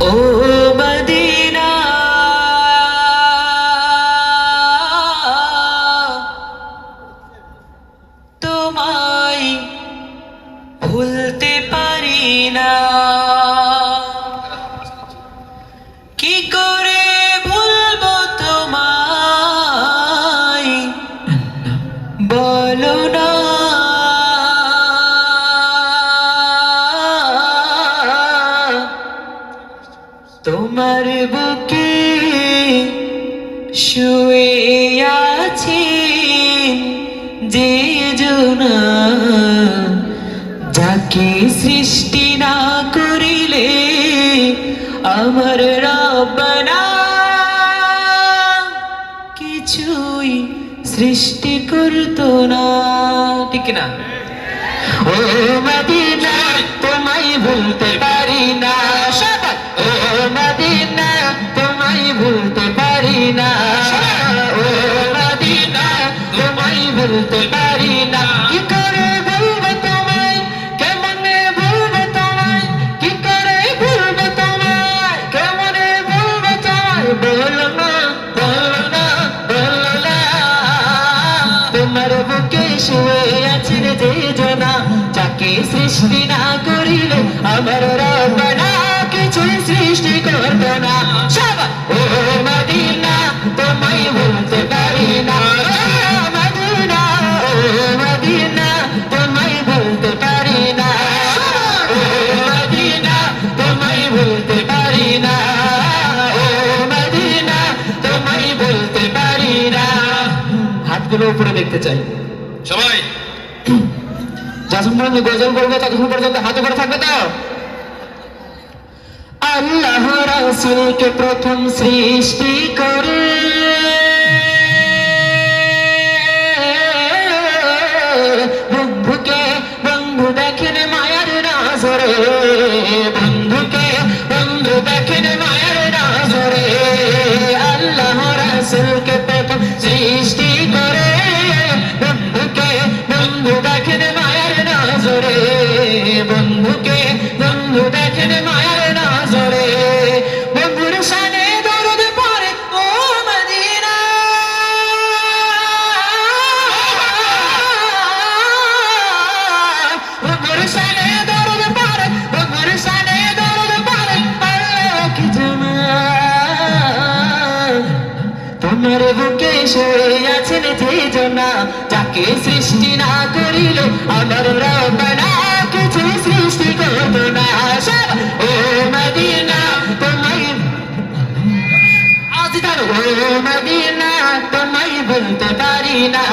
ও Medina. তোমায় ভুলতে পারি না। কি করে ভুলবো তোমায়? বলো না। তোমার বুকে শুয়ে আছি, যে যাকে সৃষ্টি না করিলে আমার রবনা কিছুই সৃষ্টি করতো না। ঠিক না ও মদিনা, তোমায় ভুলতে পারি না। বলো না বলো না বলো না তোমার বুকে শুয়ে আছেন যে জনা, যাকে সৃষ্টি না করিলে আমার রবনা কিছু সৃষ্টি করত হাতগুলো উপরে দেখতে চাই। সবাই। যতক্ষণ পর্যন্ত গজল করব ততক্ষণ পর্যন্ত হাত উপরে থাকবে তো? আল্লাহ রাসুলকে প্রথম সৃষ্টি করে। বন্ধুকে বন্ধু দেখেন মায়ার নাজরে শুয়ে আছেন যে জনা, যাকে না করিলে আমার রবনা কিছু ও মদিনা, তোমায় আজ জানো, ও মদিনা, তোমায় বলতে পারি না।